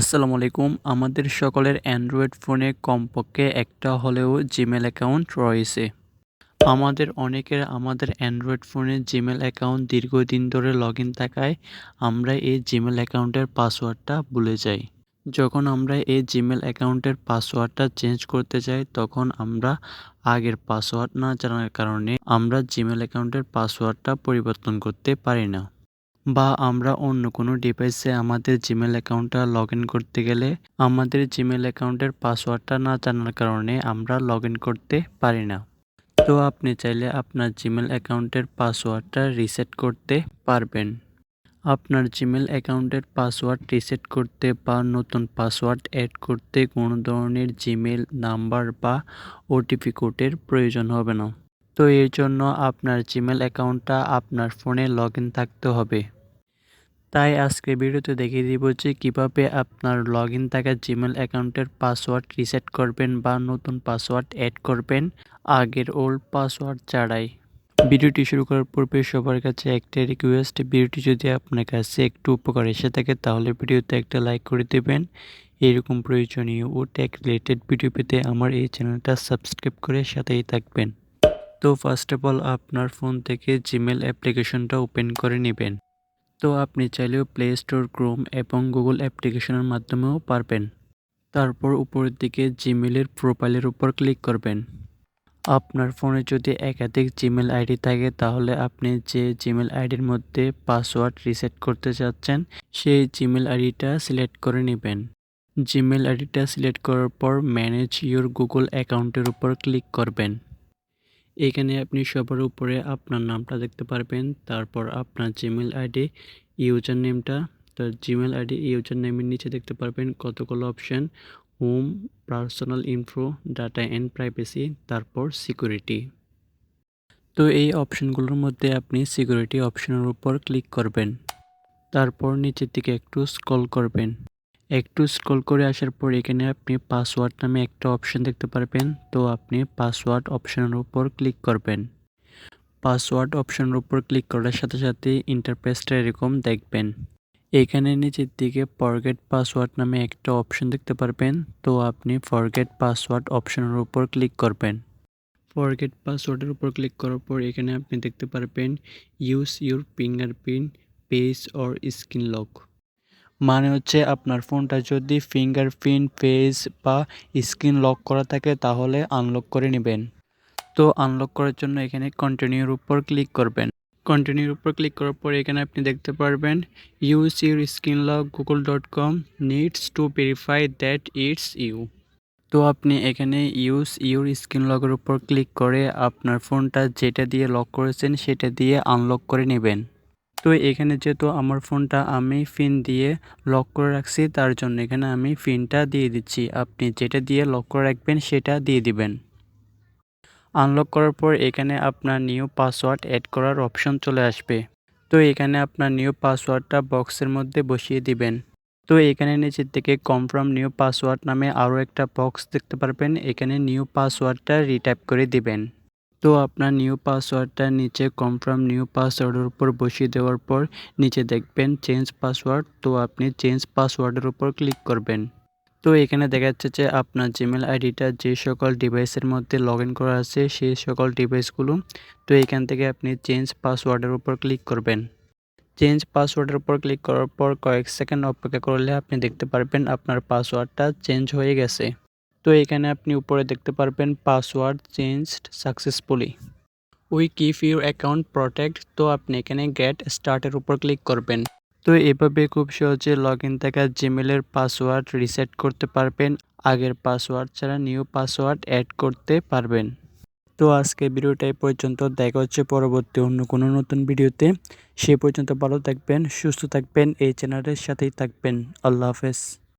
আসসালামু আলাইকুম। আমাদের সকলের অ্যান্ড্রয়েড ফোনে কমপক্ষে একটা হলেও জিমেল অ্যাকাউন্ট রয়েছে। আমাদের অনেকের আমাদের অ্যান্ড্রয়েড ফোনে জিমেল অ্যাকাউন্ট দীর্ঘদিন ধরে লগ ইন থাকায় আমরা এই জিমেল অ্যাকাউন্টের পাসওয়ার্ডটা ভুলে যাই। যখন আমরা এই জিমেল অ্যাকাউন্টের পাসওয়ার্ডটা চেঞ্জ করতে যাই, তখন আমরা আগের পাসওয়ার্ড না জানার কারণে আমরা জিমেল অ্যাকাউন্টের পাসওয়ার্ডটা পরিবর্তন করতে পারি না। বা আমরা অন্য কোনো ডিভাইসে আমাদের জিমেল অ্যাকাউন্টটা লগ ইন করতে গেলে আমাদের জিমেল অ্যাকাউন্টের পাসওয়ার্ডটা না জানার কারণে আমরা লগ ইন করতে পারি না। তো আপনি চাইলে আপনার জিমেল অ্যাকাউন্টের পাসওয়ার্ডটা রিসেট করতে পারবেন। আপনার জিমেল অ্যাকাউন্টের পাসওয়ার্ড রিসেট করতে বা নতুন পাসওয়ার্ড অ্যাড করতে কোনো ধরনের জিমেল নাম্বার বা ওটিপি কোডের প্রয়োজন হবে না। তো এর জন্য আপনার জিমেল অ্যাকাউন্টটা আপনার ফোনে লগ থাকতে হবে। তাই আজকে ভিডিওতে দেখিয়ে দিব যে কীভাবে আপনার লগ ইন থাকা জিমেল অ্যাকাউন্টের পাসওয়ার্ড রিসেট করবেন বা নতুন পাসওয়ার্ড অ্যাড করবেন আগের ওল্ড পাসওয়ার্ড ছাড়াই। ভিডিওটি শুরু করার পূর্বে সবার কাছে একটা রিকোয়েস্ট ভিডিওটি যদি আপনার কাছে একটু উপকার এসে থাকে তাহলে ভিডিওতে একটা লাইক করে দেবেন। এরকম প্রয়োজনীয় ও টেক রিলেটেড ভিডিও পেতে আমার এই চ্যানেলটা সাবস্ক্রাইব করে সাথেই থাকবেন। তো ফার্স্ট অফ অল আপনার ফোন থেকে জিমেল অ্যাপ্লিকেশনটা ওপেন করে নেবেন। তো আপনি চাইলেও প্লে স্টোর ক্রোম এবং গুগল অ্যাপ্লিকেশনের মাধ্যমেও পারবেন। তারপর উপরের দিকে জিমেলের প্রোফাইলের উপর ক্লিক করবেন। আপনার ফোনে যদি একাধিক জিমেল আইডি থাকে, তাহলে আপনি যে জিমেল আইডির মধ্যে পাসওয়ার্ড রিসেট করতে চাচ্ছেন, সেই জিমেল আইডিটা সিলেক্ট করে নেবেন। জিমেল আইডিটা সিলেক্ট করার পর ম্যানেজ ইউর গুগল অ্যাকাউন্টের উপর ক্লিক করবেন। এখানে আপনি সবার উপরে আপনার নামটা দেখতে পারবেন। তারপর আপনার জিমেল আইডি ইউজার নেমটা তো জিমেল আইডি ইউজার নেমের নিচে দেখতে পারবেন কতগুলো option, home, personal info, data and privacy, তারপর সিকিউরিটি। তো এই অপশানগুলোর মধ্যে আপনি সিকিউরিটি অপশানের উপর ক্লিক করবেন। তারপর নিচের দিকে একটু স্ক্রল করবেন। একটু স্ক্রল করে আসার পর এখানে আপনি পাসওয়ার্ড নামে একটা অপশন দেখতে পারবেন। তো আপনি পাসওয়ার্ড অপশনের উপর ক্লিক করবেন। পাসওয়ার্ড অপশনের উপর ক্লিক করার সাথে সাথে ইন্টারফেসটা এরকম দেখবেন। এখানে নিচের দিকে ফরগেট পাসওয়ার্ড নামে একটা অপশন দেখতে পারবেন। তো আপনি ফরগেট পাসওয়ার্ড অপশনের উপর ক্লিক করবেন। ফরগেট পাসওয়ার্ডের উপর ক্লিক করার পর এখানে আপনি দেখতে পারবেন use your fingerprint page or screen lock মানে হচ্ছে আপনার ফোনটা যদি ফিঙ্গারপ্রিন্ট ফেস বা স্ক্রিন লক করা থাকে তাহলে আনলক করে নেবেন। তো আনলক করার জন্য এখানে কন্টিনিউর উপর ক্লিক করবেন। কন্টিনিউর উপর ক্লিক করার পর এখানে আপনি দেখতে পারবেন use your screen lock Google dot com needs to verify that it's you তো আপনি এখানে ইউজ ইউর স্ক্রিন লকের উপর ক্লিক করে আপনার ফোনটা যেটা দিয়ে লক করেছেন সেটা দিয়ে আনলক করে নেবেন। তো এখানে যেহেতু আমার ফোনটা আমি ফিন দিয়ে লক করে রাখছি, তার জন্য এখানে আমি ফিনটা দিয়ে দিচ্ছি। আপনি যেটা দিয়ে লক করে রাখবেন, সেটা দিয়ে দিবেন। আনলক করার পর এখানে আপনার নিউ পাসওয়ার্ড অ্যাড করার অপশন চলে আসবে। তো এখানে আপনার নিউ পাসওয়ার্ডটা বক্সের মধ্যে বসিয়ে দিবেন। তো এখানে নিচের থেকে কনফার্ম নিউ পাসওয়ার্ড নামে আরও একটা বক্স দেখতে পারবেন। এখানে নিউ পাসওয়ার্ডটা রিটাইপ করে দিবেন। তো আপনার নিউ পাসওয়ার্ডটা নিচে কনফার্ম নিউ পাসওয়ার্ডের উপর বসিয়ে দেওয়ার পর নিচে দেখবেন চেঞ্জ পাসওয়ার্ড তো আপনি চেঞ্জ পাসওয়ার্ডের উপর ক্লিক করবেন। তো এখানে দেখা যাচ্ছে যে আপনার জিমেল আইডিটা যে সকল ডিভাইসের মধ্যে লগ ইন করা আছে সেই সকল ডিভাইসগুলো তো এখান থেকে আপনি চেঞ্জ পাসওয়ার্ডের উপর ক্লিক করবেন। চেঞ্জ পাসওয়ার্ডের উপর ক্লিক করার পর কয়েক সেকেন্ড অপেক্ষা করলে আপনি দেখতে পারবেন আপনার পাসওয়ার্ডটা চেঞ্জ হয়ে গেছে। তো এখানে আপনি উপরে দেখতে পারবেন password changed successfully we keep your account protect তো আপনি এখানে গেট স্টার্টের উপর ক্লিক করবেন। তো এভাবে খুব সহজে লগ ইন থাকা জিমেলের পাসওয়ার্ড রিসেট করতে পারবেন, আগের পাসওয়ার্ড ছাড়া নিউ পাসওয়ার্ড অ্যাড করতে পারবেন। তো আজকে ভিডিওটা এই পর্যন্ত, দেখা হচ্ছে পরবর্তী অন্য কোনো নতুন ভিডিওতে। সে পর্যন্ত ভালো থাকবেন, সুস্থ থাকবেন, এই চ্যানেলের সাথেই থাকবেন। আল্লাহ হাফেজ।